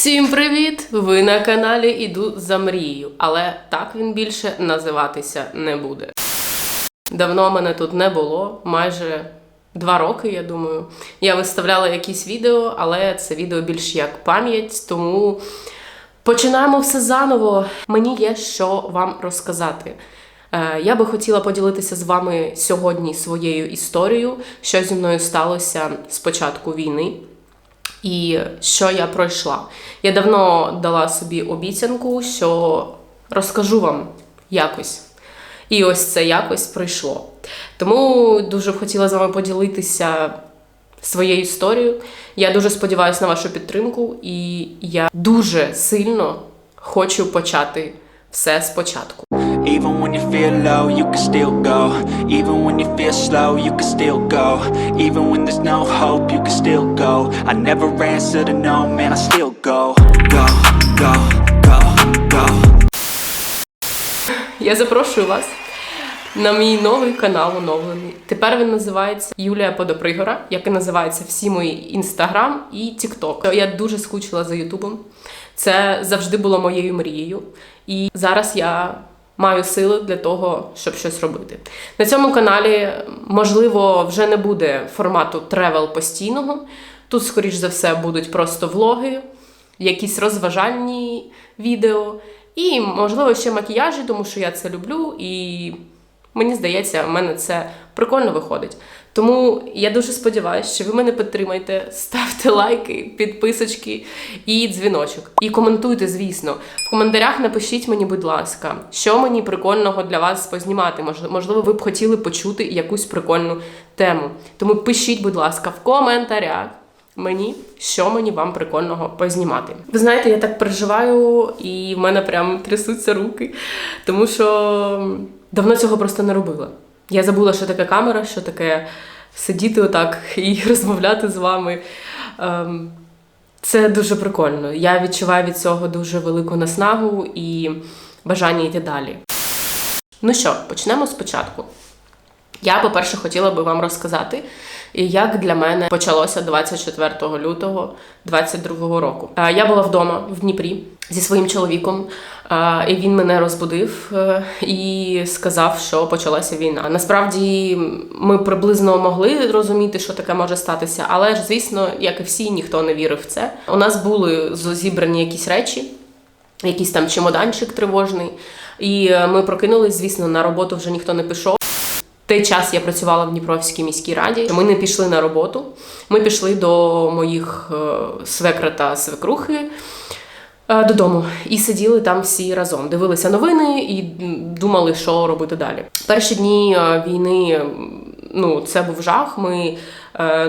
Всім привіт! Ви на каналі Іду за мрією, але так він більше називатися не буде. Давно мене тут не було, майже два роки, я думаю. Я виставляла якісь відео, але це відео більш як пам'ять, тому починаємо все заново. Мені є що вам розказати. Е, Я би хотіла поділитися з вами сьогодні своєю історією, що зі мною сталося з початку війни і що я пройшла. Я давно дала собі обіцянку, що розкажу вам якось. І ось це якось пройшло. Тому дуже б хотіла з вами поділитися своєю історією. Я дуже сподіваюся на вашу підтримку, і я дуже сильно хочу почати все спочатку. Even when you feel low, you can still go. Even when you feel slow, you can still go. Even when there's no hope, you can still go. I never answer to no, man, I still go. Go, go, go, go. Я запрошую вас на мій новий канал оновлений. Тепер він називається Юлія Подопригора, як і називаються всі мої інстаграм і Тікток. Я дуже скучила за Ютубом. Це завжди було моєю мрією. І зараз я маю сили для того, щоб щось робити. На цьому каналі, можливо, вже не буде формату тревел постійного. Тут, скоріш за все, будуть просто влоги, якісь розважальні відео. І, можливо, ще макіяжі, тому що я це люблю, і мені здається, в мене це прикольно виходить. Тому я дуже сподіваюся, що ви мене підтримаєте, ставте лайки, підписочки і дзвіночок. І коментуйте, звісно. В коментарях напишіть мені, будь ласка, що мені прикольного для вас познімати. Мож- Можливо, ви б хотіли почути якусь прикольну тему. Тому пишіть, будь ласка, в коментарях мені, що мені вам прикольного познімати. Ви знаєте, я так переживаю, і в мене прям трясуться руки, тому що давно цього просто не робила. Я забула, що таке камера, що таке сидіти отак і розмовляти з вами. Ем, Це дуже прикольно. Я відчуваю від цього дуже велику наснагу і бажання йти далі. Ну що, почнемо спочатку. Я, по-перше, хотіла би вам розказати, як для мене почалося 24 лютого 2022 року. Е, Я була вдома в Дніпрі зі своїм чоловіком, е, і він мене розбудив е, і сказав, що почалася війна. Насправді ми приблизно могли розуміти, що таке може статися, але ж, звісно, як і всі, ніхто не вірив в це. У нас були зібрані якісь речі, якийсь там чемоданчик тривожний. І ми прокинулись, звісно, на роботу вже ніхто не пішов. Той час я працювала в Дніпровській міській раді. Ми не пішли на роботу. Ми пішли до моїх е, свекра та свекрухи е, додому і сиділи там всі разом. Дивилися новини і думали, що робити далі. Перші дні е, війни ну, це був жах. Ми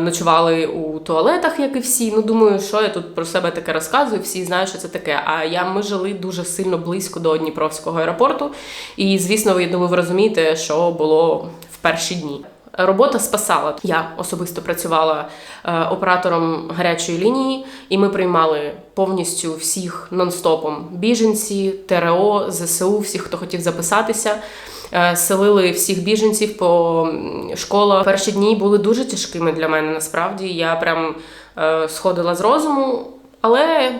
ночували у туалетах, як і всі. Ну, думаю, що я тут про себе таке розказую, всі знають, що це таке. А я, ми жили дуже сильно близько до Дніпровського аеропорту. І, звісно, ви, думаю, ви розумієте, що було перші дні. Робота спасала. Я особисто працювала е, оператором гарячої лінії, і ми приймали повністю всіх нон-стопом біженці, ТРО, ЗСУ, всіх, хто хотів записатися. Е, Селили всіх біженців по школах. Перші дні були дуже тяжкими для мене. Насправді я прям е, сходила з розуму, але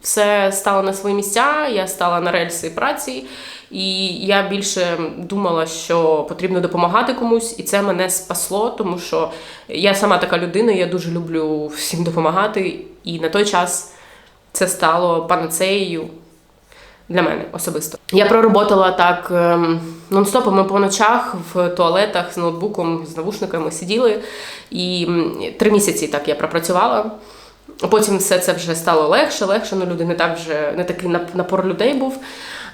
все стало на свої місця, я стала на рельси праці, і я більше думала, що потрібно допомагати комусь, і це мене спасло, тому що я сама така людина, я дуже люблю всім допомагати, і на той час це стало панацеєю для мене особисто. Я проработала так ем, нон-стопом ми по ночах в туалетах з ноутбуком, з навушниками сиділи, і три місяці так я пропрацювала. Потім все це вже стало легше, легше. Ну люди не так вже не такий нап- напор людей був.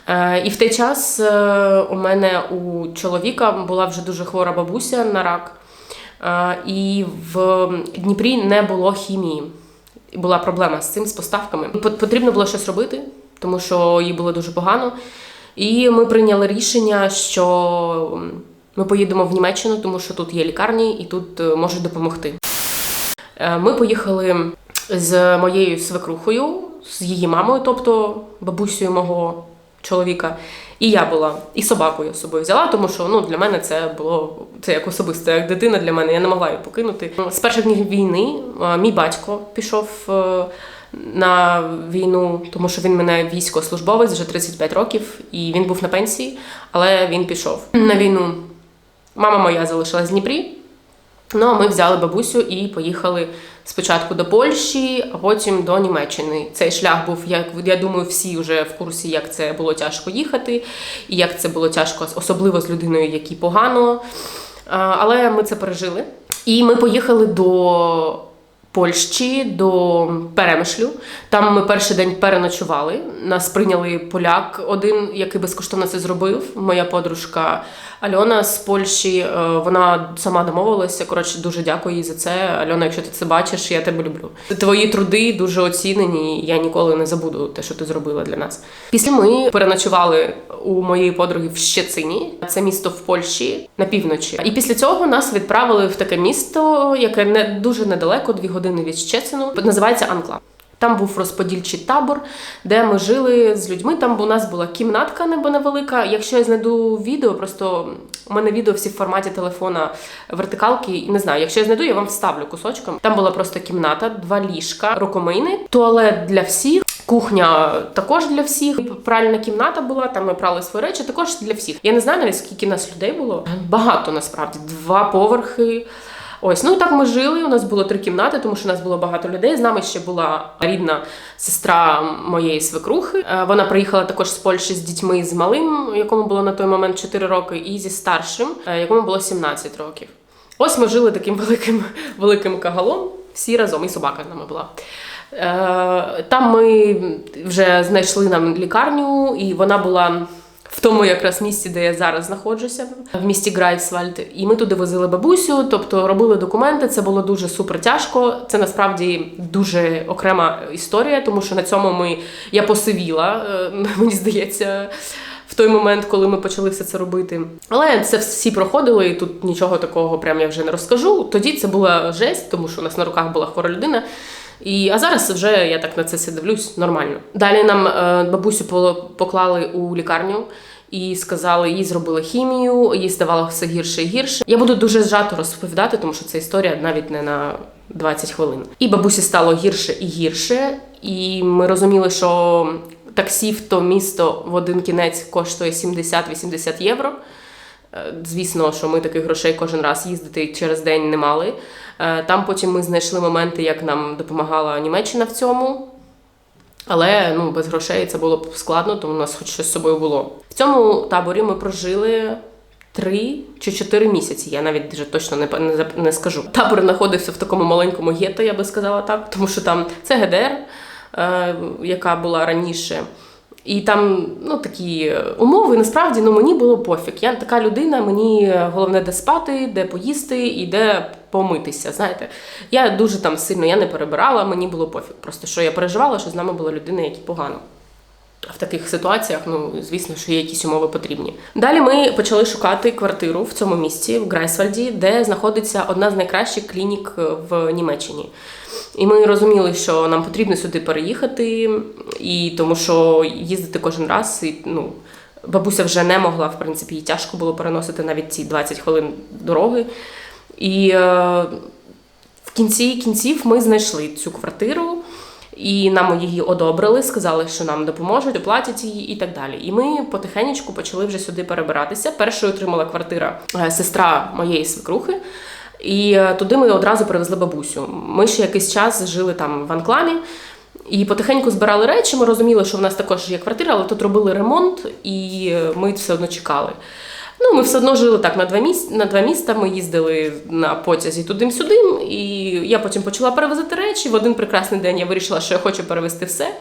Е, і в той час е, у мене у чоловіка була вже дуже хвора бабуся на рак. Е, і в Дніпрі не було хімії. Була проблема з цим, з поставками. Потрібно було щось робити, тому що їй було дуже погано. І ми прийняли рішення, що ми поїдемо в Німеччину, тому що тут є лікарні і тут можуть допомогти. Ми поїхали з моєю свекрухою, з її мамою, тобто бабусею мого чоловіка. І я була, і собаку я з собою взяла, тому що ну, для мене це було це як особисто, як дитина для мене, я не могла її покинути. З перших днів війни мій батько пішов е, на війну, тому що він мене військовослужбовець вже 35 років, і він був на пенсії, але він пішов на війну. Мама моя залишилась в Дніпрі. Ну, а ми взяли бабусю і поїхали спочатку до Польщі, а потім до Німеччини. Цей шлях був, як я думаю, всі вже в курсі, як це було тяжко їхати, і як це було тяжко, особливо з людиною, якій погано. Але ми це пережили. І ми поїхали до Польщі, до Перемишлю. Там ми перший день переночували. Нас прийняли поляк, один, який безкоштовно це зробив. Моя подружка Альона з Польщі. е, Вона сама домовилася. Коротше, дуже дякую їй за це. Альона, якщо ти це бачиш, я тебе люблю. Твої труди дуже оцінені. Я ніколи не забуду те, що ти зробила для нас. Після ми переночували у моєї подруги в Щецині. Це місто в Польщі на півночі. І після цього нас відправили в таке місто, яке не дуже недалеко, дві години від Щецину. Називається Анкла. Там був розподільчий табор, де ми жили з людьми. Там у нас була кімнатка небо невелика. Якщо я знайду відео, просто у мене відео всі в форматі телефона вертикалки. І Не знаю, якщо я знайду, я вам вставлю кусочком. Там була просто кімната, два ліжка, рукомийни, туалет для всіх. Кухня також для всіх. Пральна кімната була, там ми прали свої речі, також для всіх. Я не знаю навіть скільки нас людей було. Багато насправді, два поверхи. Ось, ну так ми жили. У нас було три кімнати, тому що у нас було багато людей. З нами ще була рідна сестра моєї свекрухи. Е, Вона приїхала також з Польщі з дітьми з малим, якому було на той момент 4 роки, і зі старшим, е, якому було 17 років. Ось ми жили таким великим великим кагалом, всі разом, і собака з нами була. Е, Там ми вже знайшли нам лікарню, і вона була в тому якраз місці, де я зараз знаходжуся, в місті Грайфсвальд. І ми туди возили бабусю, тобто робили документи. Це було дуже супер тяжко. Це насправді дуже окрема історія, тому що на цьому ми я посивіла, е, мені здається. В той момент, коли ми почали все це робити, але це всі проходили, і тут нічого такого прям я вже не розкажу. Тоді це була жесть, тому що у нас на руках була хвора людина. І, а зараз вже я так на це все дивлюсь нормально. Далі нам е, бабусю поклали у лікарню і сказали, їй зробили хімію, їй ставало все гірше і гірше. Я буду дуже зжато розповідати, тому що це історія навіть не на 20 хвилин. І бабусі стало гірше і гірше, і ми розуміли, що таксі в то місто в один кінець коштує 70-80 євро. Е, Звісно, що ми таких грошей кожен раз їздити через день не мали. Е, Там потім ми знайшли моменти, як нам допомагала Німеччина в цьому. Але ну, без грошей це було б складно, тому у нас хоч щось з собою було. В цьому таборі ми прожили три чи чотири місяці. Я навіть вже точно не, не, не скажу. Табор знаходився в такому маленькому гетто, я би сказала так, тому що там це ГДР, е, яка була раніше. І там ну такі е, умови. Насправді ну мені було пофіг. Я така людина, мені е, головне де спати, де поїсти і де помитися. Знаєте, я дуже там сильно я не перебирала, мені було пофіг. Просто що я переживала, що з нами була людина, які погано. В таких ситуаціях, ну звісно, що є якісь умови потрібні. Далі ми почали шукати квартиру в цьому місці, в Грайсвальді, де знаходиться одна з найкращих клінік е, в Німеччині. І ми розуміли, що нам потрібно сюди переїхати, і тому що їздити кожен раз, і ну. Бабуся вже не могла, в принципі, їй тяжко було переносити навіть ці 20 хвилин дороги. І е, в кінці кінців ми знайшли цю квартиру, і нам її одобрили, сказали, що нам допоможуть, оплатять її і так далі. І ми потихеньку почали вже сюди перебиратися. Першою отримала квартира е, сестра моєї свекрухи. І е, туди ми одразу привезли бабусю. Ми ще якийсь час жили там в Анкламі. І потихеньку збирали речі. Ми розуміли, що в нас також є квартира, але тут робили ремонт, і е, ми все одно чекали. Ну, ми все одно жили так на два місця. На два міста. Ми їздили на потязі туди-сюдим, і я потім почала перевозити речі. В один прекрасний день я вирішила, що я хочу перевезти все.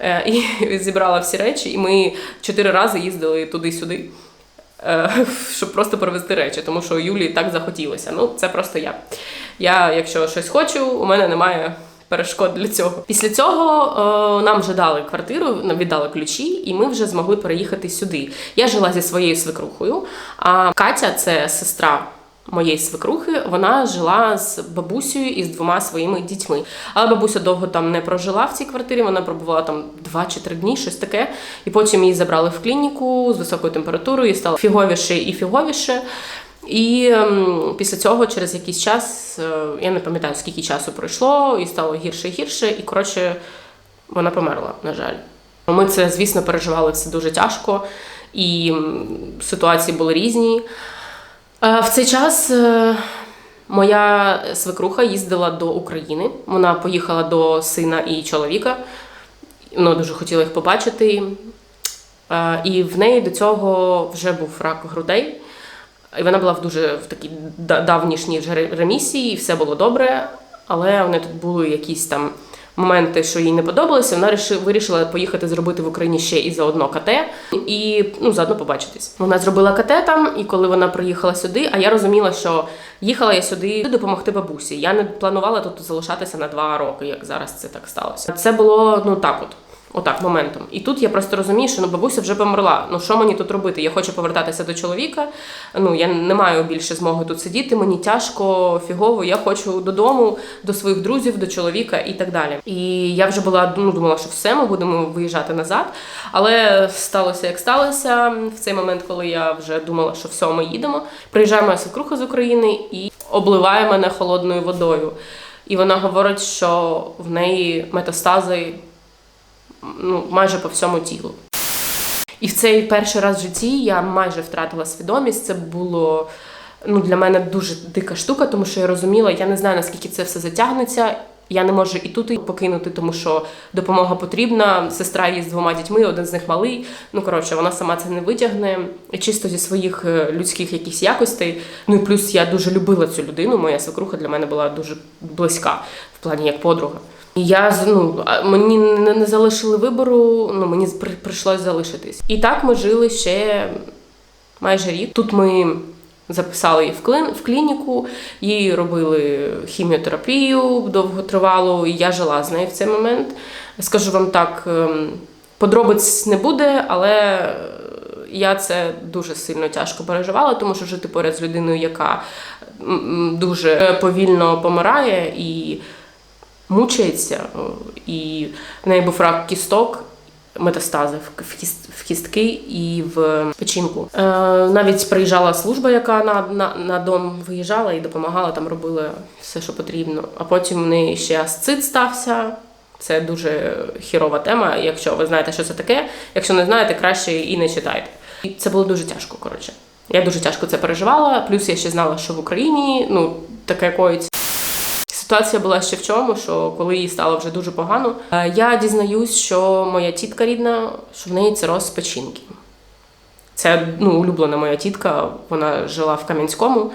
Е, І зібрала всі речі, і ми чотири рази їздили туди-сюди, е, щоб просто перевезти речі, тому що Юлі так захотілося. Ну, це просто я. Я, якщо щось хочу, у мене немає перешкод для цього. Після цього е, нам вже дали квартиру, нам віддали ключі, і ми вже змогли переїхати сюди. Я жила зі своєю свекрухою, а Катя це сестра. Моєї свекрухи вона жила з бабусею і з двома своїми дітьми. Але бабуся довго там не прожила в цій квартирі. Вона пробувала там два чи три дні, щось таке. І потім її забрали в клініку з високою температурою, і стало фіговіше і фіговіше. І ем, після цього, через якийсь час, е, я не пам'ятаю скільки часу пройшло, і стало гірше і гірше. І коротше, вона померла, на жаль. Ми це, звісно, переживали все дуже тяжко, і ситуації були різні. Е, В цей час е, моя свекруха їздила до України. Вона поїхала до сина і чоловіка. Вона дуже хотіла їх побачити. І в неї до цього вже був рак грудей. І вона була в дуже в такій давнішній вже ремісії, і все було добре. Але вони тут були якісь там моменти, що їй не подобалося. Вона ріши- вирішила поїхати зробити в Україні ще і заодно КТ і ну заодно побачитись. Вона зробила КТ там, і коли вона приїхала сюди, а я розуміла, що їхала я сюди допомогти бабусі. Я не планувала тут залишатися на два роки, як зараз це так сталося. Це було ну так от. Отак, моментом. І тут я просто розумію, що ну бабуся вже померла. Ну що мені тут робити? Я хочу повертатися до чоловіка. Ну я не маю більше змоги тут сидіти. Мені тяжко, фігово. Я хочу додому, до своїх друзів, до чоловіка і так далі. І я вже була ну, думала, що все, ми будемо виїжджати назад. Але сталося як сталося. В цей момент, коли я вже думала, що все, ми їдемо. Приїжджає моя свекруха з України і обливає мене холодною водою. І вона говорить, що в неї метастази ну, майже по всьому тілу. І в цей перший раз в житті я майже втратила свідомість. Це було ну, для мене дуже дика штука, тому що я розуміла, я не знаю, наскільки це все затягнеться. Я не можу і тут і покинути, тому що допомога потрібна. Сестра є з двома дітьми, один з них малий. Ну коротше, вона сама це не витягне. Чисто зі своїх е, людських якихось якостей. Ну і плюс я дуже любила цю людину. Моя свекруха для мене була дуже близька в плані як подруга. Я ну, мені не, залишили вибору, ну мені при, прийшлось залишитись. І так ми жили ще майже рік. Тут ми записали її в, клин, в клініку, їй робили хіміотерапію довготривалу, і я жила з нею в цей момент. Скажу вам так, ем, подробиць не буде, але е, я це дуже сильно тяжко переживала, тому що жити поряд з людиною, яка дуже повільно помирає і мучається, і в неї був рак кісток, метастази в кістки і в печінку. Е, навіть приїжджала служба, яка на, на, на дом виїжджала і допомагала, там робила все, що потрібно. А потім в неї ще асцит стався. Це дуже хірова тема. Якщо ви знаєте, що це таке, якщо не знаєте, краще і не читайте. І це було дуже тяжко. Коротше, я дуже тяжко це переживала. Плюс я ще знала, що в Україні ну таке коїться. Ситуація була ще в чому, що коли їй стало вже дуже погано, е, я дізнаюсь, що моя тітка рідна, що в неї цироз печінки. Це ну, улюблена моя тітка, вона жила в Кам'янському.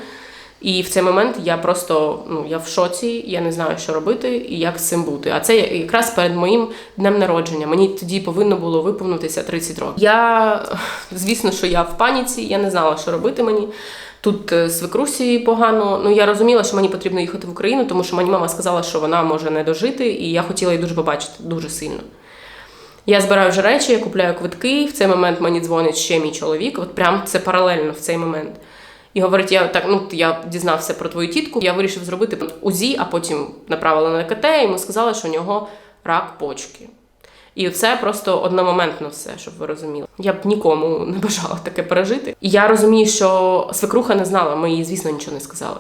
І в цей момент я просто ну, я в шоці, я не знаю, що робити і як з цим бути. А це якраз перед моїм днем народження. Мені тоді повинно було виповнитися 30 років. Я, звісно, що я в паніці, я не знала, що робити мені. Тут е, свекрусі погано. Ну я розуміла, що мені потрібно їхати в Україну, тому що мені мама сказала, що вона може не дожити, і я хотіла її дуже побачити дуже сильно. Я збираю вже речі, я купляю квитки. В цей момент мені дзвонить ще мій чоловік. От прям це паралельно в цей момент. І говорить: я так, ну я дізнався про твою тітку. Я вирішив зробити УЗІ, а потім направила на КТ, йому сказали, що у нього рак почки. І це просто одномоментно все, щоб ви розуміли. Я б нікому не бажала таке пережити. І я розумію, що свекруха не знала, ми їй, звісно, нічого не сказали.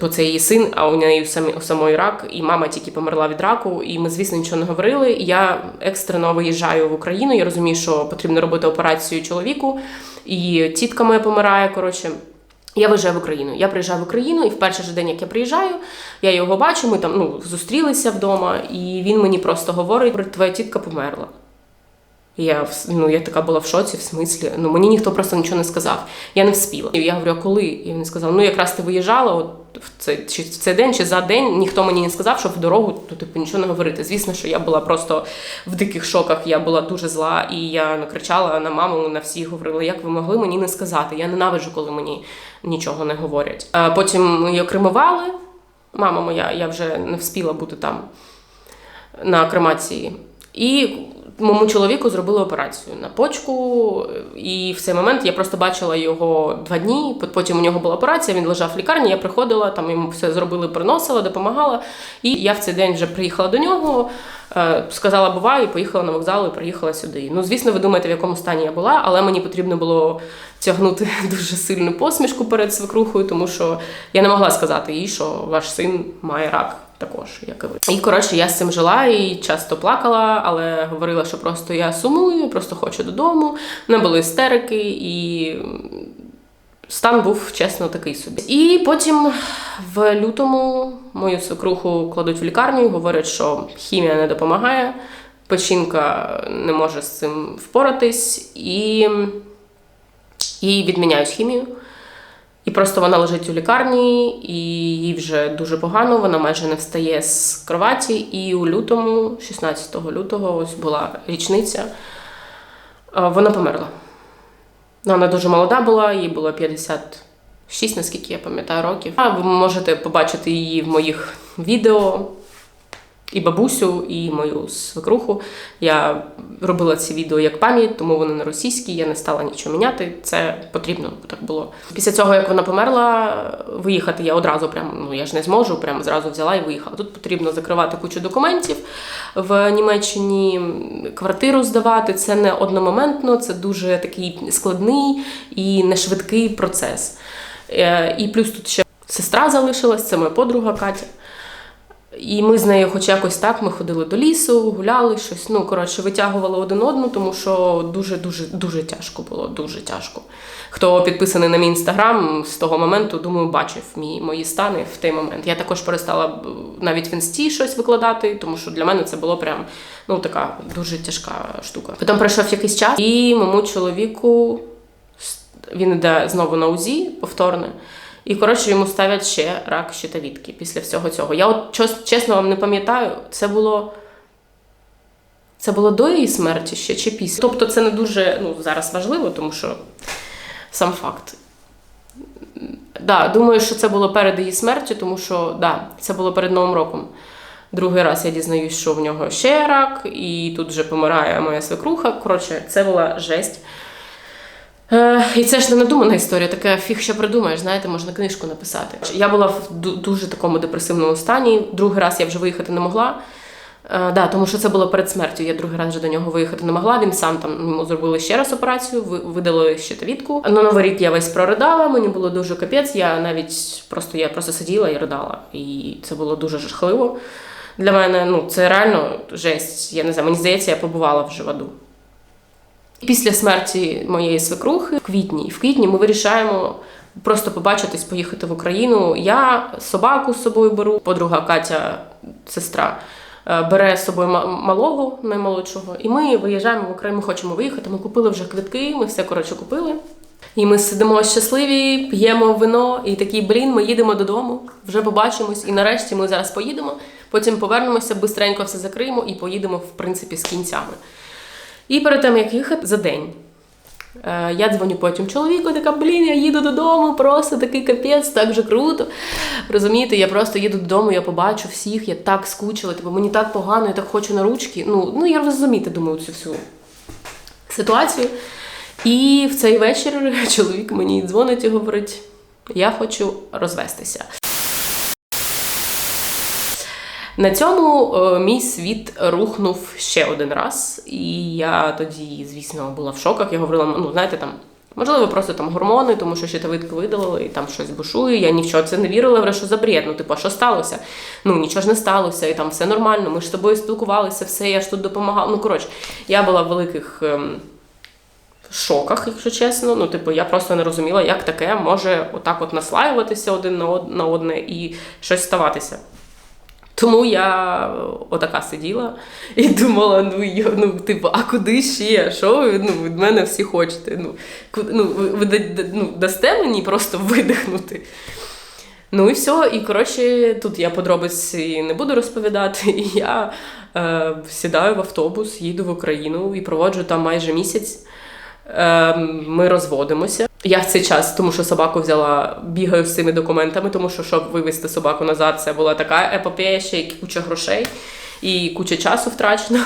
Бо це її син, а у неї у самої рак, і мама тільки померла від раку, і ми, звісно, нічого не говорили. І я екстрено виїжджаю в Україну. Я розумію, що потрібно робити операцію чоловіку, і тітка моя помирає. Коротше, я виїжджаю в Україну. Я приїжджаю в Україну, і в перший же день, як я приїжджаю, я його бачу. Ми там ну, зустрілися вдома, і він мені просто говорить: твоя тітка померла. Я ну, я така була в шоці, в смислі. Ну мені ніхто просто нічого не сказав. Я не вспіла. Я говорю, а коли? І він сказав: ну якраз ти виїжджала, от в цей чи в цей день, чи за день ніхто мені не сказав, що в дорогу то типу нічого не говорити. Звісно, що я була просто в диких шоках. Я була дуже зла, і я накричала на маму, на всіх говорила, як ви могли мені не сказати. Я ненавиджу, коли мені нічого не говорять. А потім її окремували. Мама моя, я вже не вспіла бути там на кремації. І моєму чоловіку зробили операцію на почку, і в цей момент я просто бачила його два дні. Потім у нього була операція, він лежав в лікарні, я приходила, там йому все зробили, приносила, допомагала. І я в цей день вже приїхала до нього, е, сказала, бувай, і поїхала на вокзал і приїхала сюди. Ну, звісно, ви думаєте, в якому стані я була, але мені потрібно було тягнути дуже сильну посмішку перед свекрухою, тому що я не могла сказати їй, що ваш син має рак також, як і ви. І коротше, я з цим жила і часто плакала, але говорила, що просто я сумую, просто хочу додому. Не були істерики, і стан був чесно такий собі. І потім в лютому мою свекруху кладуть в лікарню і говорять, що хімія не допомагає, печінка не може з цим впоратись, і їй відміняють хімію. І просто вона лежить у лікарні, і їй вже дуже погано, вона майже не встає з кроваті. І у лютому, 16 лютого, ось була річниця, вона померла. Ну, Вона дуже молода була, їй було 56, наскільки я пам'ятаю, років. А ви можете побачити її в моїх відео. І бабусю, і мою свекруху. Я робила ці відео як пам'ять, тому вони на російській, я не стала нічого міняти. Це потрібно так було. Після цього, як вона померла, виїхати я одразу прямо, ну я ж не зможу, прямо зразу взяла і виїхала. Тут потрібно закривати кучу документів в Німеччині, квартиру здавати. Це не одномоментно, це дуже такий складний і нешвидкий процес. Е, І плюс тут ще сестра залишилась, це моя подруга Катя. І ми з нею, хоч якось так, ми ходили до лісу, гуляли щось. Ну, коротше, витягували один одну, тому що дуже дуже тяжко було. Дуже тяжко. Хто підписаний на мій інстаграм з того моменту, думаю, бачив мій мої стани в той момент. Я також перестала навіть в інсті щось викладати, тому що для мене це було прям ну така дуже тяжка штука. Потім пройшов якийсь час, і моєму чоловіку він йде знову на УЗІ повторне. І коротше йому ставлять ще рак щитовідки після всього цього. Я от чесно вам не пам'ятаю, це було. Це було до її смерті ще чи після. Тобто це не дуже ну, зараз важливо, тому що сам факт. Да, думаю, що це було перед її смертю, тому що да, це було перед Новим роком. Другий раз я дізнаюсь, що в нього ще рак, і тут вже помирає моя свекруха. Коротше, це була жесть. Е, і це ж не надумана історія, таке фіг що придумаєш, знаєте, можна книжку написати. Я була в дуже такому депресивному стані. Другий раз я вже виїхати не могла. Е, да, тому що це було перед смертю. Я другий раз вже до нього виїхати не могла. Він сам там йому зробили ще раз операцію, ви- видали щитовідку. На новий рік я весь проридала, мені було дуже капець. Я навіть просто я просто сиділа і ридала. І це було дуже жахливо. Для мене ну це реально жесть. Я не знаю, мені здається, я побувала вже в аду. Після смерті моєї свекрухи в квітні, в квітні ми вирішаємо просто побачитись, поїхати в Україну. Я собаку з собою беру, подруга Катя, сестра, е, бере з собою ма- малого наймолодшого, і ми виїжджаємо в Україну. Ми хочемо виїхати. Ми купили вже квитки, ми все коротше купили. І ми сидимо щасливі, п'ємо вино, і такі, блін, ми їдемо додому, вже побачимось. І нарешті ми зараз поїдемо. Потім повернемося, бистренько все закриємо і поїдемо, в принципі, з кінцями. І перед тим, як їхати за день, е, я дзвоню потім чоловіку, така, блін, я їду додому, просто такий капець, так же круто. Розумієте, я просто їду додому, я побачу всіх, я так скучила, типу, мені так погано, я так хочу на ручки. Ну, ну я розумієте, думаю, цю всю ситуацію. І в цей вечір чоловік мені дзвонить і говорить: я хочу розвестися. На цьому е, мій світ рухнув ще один раз, і я тоді, звісно, була в шоках. Я говорила, ну знаєте, там можливо, просто там гормони, тому що щитовидку видалили, і там щось бушує. Я ні в що це не вірила, говорю, що за бред, ну типу, а що сталося? Ну нічого ж не сталося, і там все нормально. Ми ж з тобою спілкувалися, все, я ж тут допомагала. Ну коротше, я була в великих. ем, шоках, якщо чесно. Ну, типу, я просто не розуміла, як таке може отак от наслаюватися один на одне і щось ставатися. Тому я отака сиділа і думала: ну, йо, ну типу, а куди ще? Що ви ну, від мене всі хочете? Ну, ку- ну, ви, ну, дасте мені просто видихнути. Ну і все. І коротше, тут я подробиці не буду розповідати. І я е, сідаю в автобус, їду в Україну і проводжу там майже місяць. Е, ми розводимося. Я в цей час, тому що собаку взяла, бігаю з цими документами, тому що щоб вивезти собаку назад, це була така епопея, ще й куча грошей і куча часу втрачено.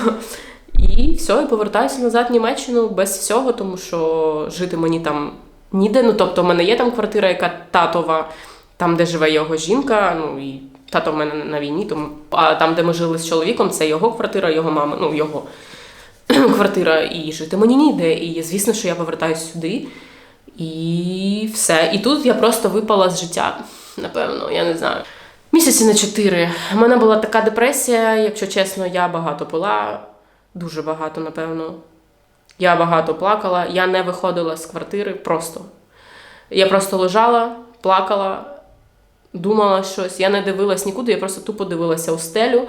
І все, і повертаюся назад в Німеччину без всього, тому що жити мені там ніде. Ну тобто, в мене є там квартира, яка татова, там, де живе його жінка. Ну і тато в мене на війні, тому а там, де ми жили з чоловіком, це його квартира, його мами, ну його квартира, і жити мені ніде. І звісно, що я повертаюся сюди. І все. І тут я просто випала з життя, напевно, я не знаю. Місяці на чотири. У мене була така депресія, якщо чесно, я багато пила, дуже багато, напевно. Я багато плакала, я не виходила з квартири просто. Я просто лежала, плакала, думала щось. Я не дивилась нікуди, я просто тупо дивилася у стелю.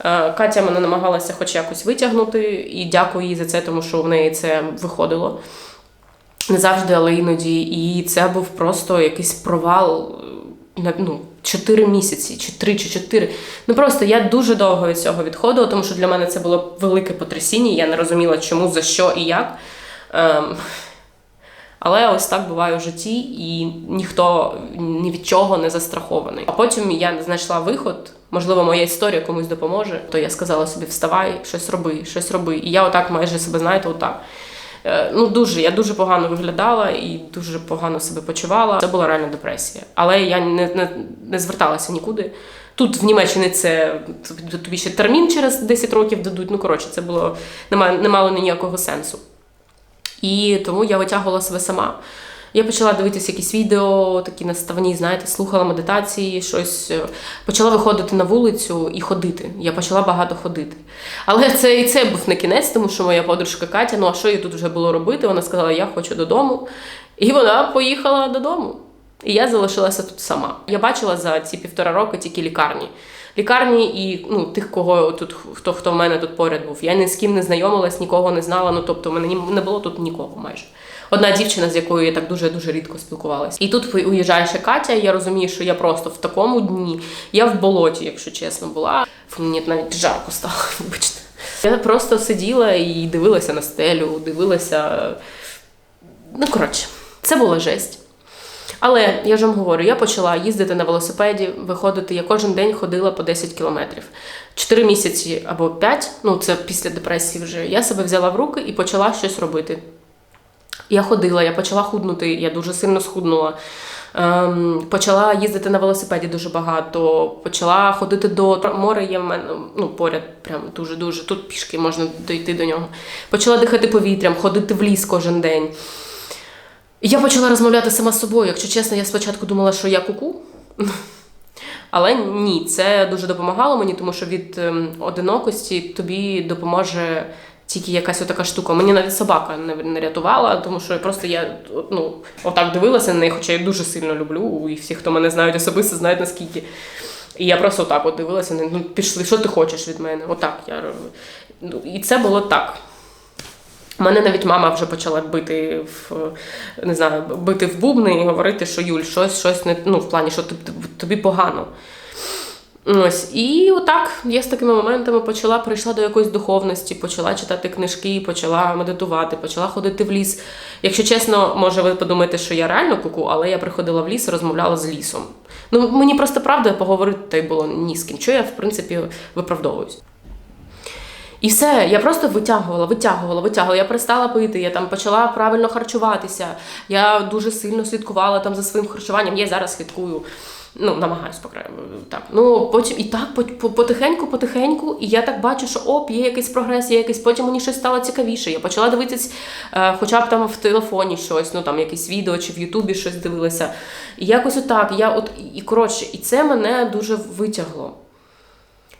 Е, Катя мене намагалася хоч якось витягнути, і дякую їй за це, тому що в неї це виходило. Не завжди, але іноді. І це був просто якийсь провал е, ну, 4 місяці, чи 3, чи 4. Ну просто я дуже довго від цього відходила, тому що для мене це було велике потрясіння. Я не розуміла, чому, за що і як. Ем, але ось так буває у житті, і ніхто ні від чого не застрахований. А потім я знайшла виход. Можливо, моя історія комусь допоможе. То я сказала собі: вставай, щось роби, щось роби. І я отак майже себе, знаєте, отак. Е, Ну, дуже, я дуже погано виглядала і дуже погано себе почувала. Це була реальна депресія. Але я не, не, не зверталася нікуди. Тут в Німеччині це тобі ще термін через 10 років дадуть. Ну, коротше, це було не мало ніякого сенсу. І тому я витягувала себе сама. Я почала дивитися якісь відео, такі наставні, знаєте, слухала медитації, щось. е, Почала виходити на вулицю і ходити. Я почала багато ходити. Але це і це був не кінець, тому що моя подружка Катя, ну а що їй тут вже було робити? Вона сказала, я хочу додому. І вона поїхала додому. І я залишилася тут сама. Я бачила за ці півтора роки тільки лікарні. Лікарні і ну, тих, кого тут хто хто в мене тут поряд був. Я ні з ким не знайомилась, нікого не знала. Ну тобто, в мене не було тут нікого майже. Одна дівчина, з якою я так дуже дуже рідко спілкувалася. І тут уїжджає Катя. і Я розумію, що я просто в такому дні. Я в болоті, якщо чесно, була. Мені навіть жарко стало, вибачте. Я просто сиділа і дивилася на стелю, дивилася. Ну, коротше, це була жесть. Але я ж вам говорю, я почала їздити на велосипеді, виходити. Я кожен день ходила по 10 кілометрів. Чотири місяці або 5, ну це після депресії вже. Я себе взяла в руки і почала щось робити. Я ходила, я почала худнути, я дуже сильно схуднула. Ем, почала їздити на велосипеді дуже багато, почала ходити до моря є в мене ну, поряд, прям дуже-дуже. Тут пішки можна дойти до нього. Почала дихати повітрям, ходити в ліс кожен день. Я почала розмовляти сама з собою. Якщо чесно, я спочатку думала, що я куку. Але ні, це дуже допомагало мені, тому що від ем, одинокості тобі допоможе тільки якась отака штука. Мені навіть собака не, не рятувала, тому що просто я ну, отак дивилася на неї, хоча я дуже сильно люблю, і всі, хто мене знають особисто, знають наскільки. І я просто отак от дивилася, ну пішли, що ти хочеш від мене? Отак. Я... Ну, і це було так. Мене навіть мама вже почала бити в не знаю, бити в бубни і говорити, що Юль, щось, щось не ну, в плані, що тобі, погано. Ось, і отак я з такими моментами почала, прийшла до якоїсь духовності, почала читати книжки, почала медитувати, почала ходити в ліс. Якщо чесно, може ви подумаєте, що я реально куку, але я приходила в ліс розмовляла з лісом. Ну мені просто правда поговорити та й було ні з ким. Що я, в принципі, виправдовуюсь. І все, я просто витягувала, витягувала, витягувала. Я перестала пити, я там почала правильно харчуватися. Я дуже сильно слідкувала там за своїм харчуванням. Я зараз слідкую. Ну, намагаюсь покра... так. Ну потім і так по- по- потихеньку, потихеньку, і я так бачу, що оп, є якийсь прогрес, є якийсь. Потім мені щось стало цікавіше. Я почала дивитись, е, хоча б там в телефоні щось, ну там якісь відео чи в Ютубі щось дивилася. І якось отак. Я от і коротше, і це мене дуже витягло.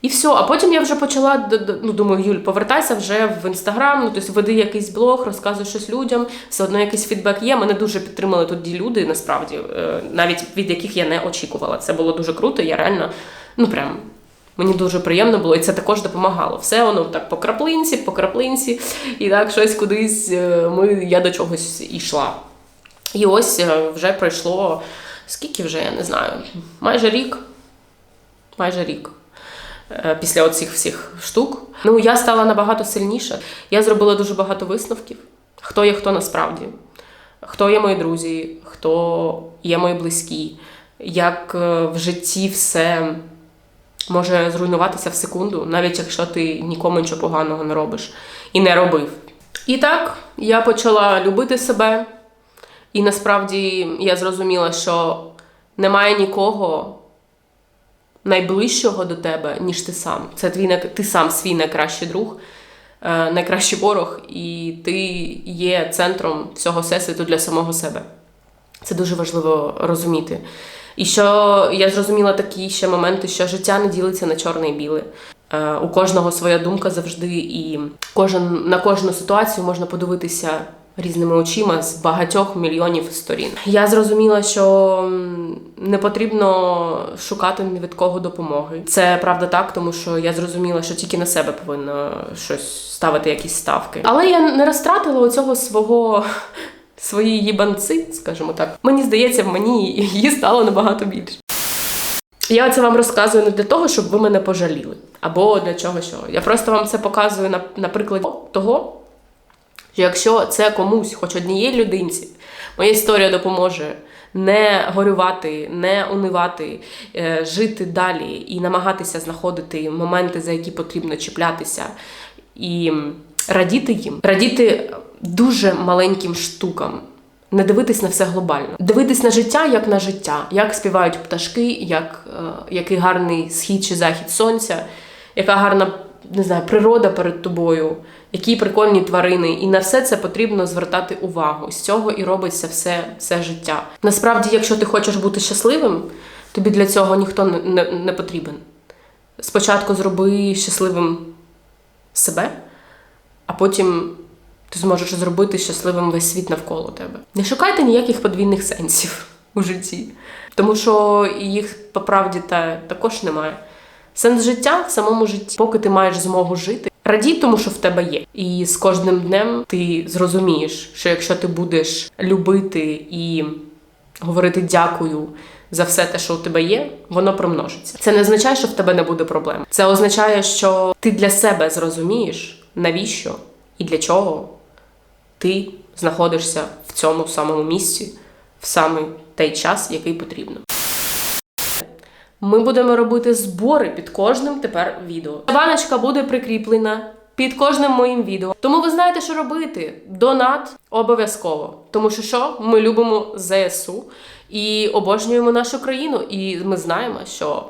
І все, а потім я вже почала ну, думаю, Юль, повертайся вже в інстаграм, ну тобто веди якийсь блог, розказуй щось людям, все одно якийсь фідбек є. Мене дуже підтримали тоді люди, насправді, е, навіть від яких я не очікувала. Це було дуже круто. Я реально, ну прям мені дуже приємно було, і це також допомагало. Все воно так по краплинці, по краплинці, і так щось кудись е, ми, я до чогось йшла. І ось е, вже пройшло скільки вже, я не знаю, майже рік. Майже рік після оцих всіх штук. Ну, я стала набагато сильніша. Я зробила дуже багато висновків. Хто є хто насправді, хто є мої друзі, хто є мої близькі, як е, в житті все може зруйнуватися в секунду, навіть якщо ти нікому нічого поганого не робиш і не робив. І так я почала любити себе, і насправді я зрозуміла, що немає нікого, найближчого до тебе, ніж ти сам. Це твій ти сам свій найкращий друг, е, найкращий ворог, і ти є центром всього всесвіту для самого себе. Це дуже важливо розуміти. І що я зрозуміла такі ще моменти, що життя не ділиться на чорне і біле. Е, У кожного своя думка завжди, і кожен на кожну ситуацію можна подивитися різними очима з багатьох мільйонів сторін. Я зрозуміла, що не потрібно шукати ні від кого допомоги. Це правда так, тому що я зрозуміла, що тільки на себе повинна щось ставити, якісь ставки. Але я не розтратила оцього свого. Свої їбанці, скажімо так. Мені здається, в мені її стало набагато більше. Я це вам розказую не для того, щоб ви мене пожаліли, або для чого що. Я просто вам це показую на, на прикладі того, що якщо це комусь, хоч однієї людинці, моя історія допоможе не горювати, не унивати, е, жити далі і намагатися знаходити моменти, за які потрібно чіплятися, і радіти їм, радіти дуже маленьким штукам. Не дивитись на все глобально, дивитись на життя як на життя, як співають пташки, як, е, який гарний схід чи захід сонця, яка гарна не знаю, природа перед тобою, які прикольні тварини. І на все це потрібно звертати увагу. З цього і робиться все, все життя. Насправді, якщо ти хочеш бути щасливим, тобі для цього ніхто не, не, не потрібен. Спочатку зроби щасливим себе, а потім ти зможеш зробити щасливим весь світ навколо тебе. Не шукайте ніяких подвійних сенсів у житті, тому що їх по правді та також немає. Сенс життя в самому житті, поки ти маєш змогу жити. Радій тому, що в тебе є. І з кожним днем ти зрозумієш, що якщо ти будеш любити і говорити дякую за все те, що у тебе є, воно примножиться. Це не означає, що в тебе не буде проблем. Це означає, що ти для себе зрозумієш, навіщо і для чого ти знаходишся в цьому самому місці в саме той час, який потрібно. Ми будемо робити збори під кожним тепер відео. Баночка буде прикріплена під кожним моїм відео. Тому ви знаєте, що робити. Донат обов'язково. Тому що що? Ми любимо ЗСУ і обожнюємо нашу країну. І ми знаємо, що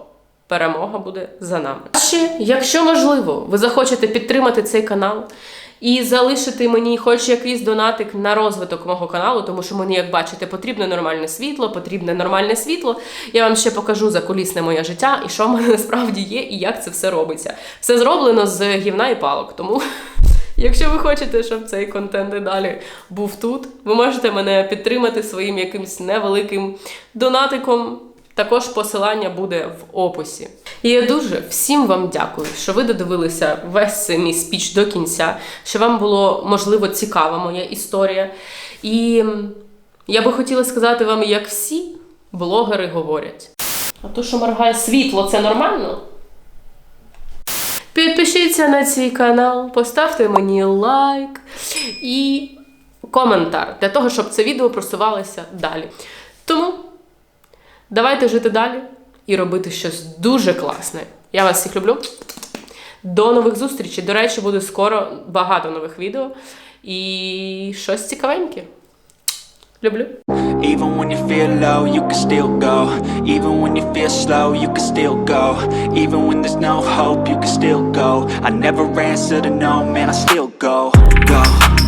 перемога буде за нами. Ще, якщо можливо, ви захочете підтримати цей канал. І залишити мені хоч якийсь донатик на розвиток мого каналу, тому що мені, як бачите, потрібне нормальне світло, потрібне нормальне світло. Я вам ще покажу закулісне моє життя і що в мене насправді є, і як це все робиться. Все зроблено з гівна і палок. Тому, якщо ви хочете, щоб цей контент і далі був тут, ви можете мене підтримати своїм якимсь невеликим донатиком. Також посилання буде в описі. І я дуже всім вам дякую, що ви додивилися весь цей мій спіч до кінця, що вам було можливо цікава моя історія. І я би хотіла сказати вам, як всі блогери говорять. А то, що моргає світло, це нормально? Підпишіться на цей канал, поставте мені лайк і коментар для того, щоб це відео просувалося далі. Тому давайте жити далі і робити щось дуже класне. Я вас всіх люблю. До нових зустрічей. До речі, буде скоро багато нових відео і щось цікавеньке. Люблю. Even when you feel low, you can still go. Even when you feel slow, you can still go. Even when there's no hope, you can still go. I never answer to no, man, I still go. Go.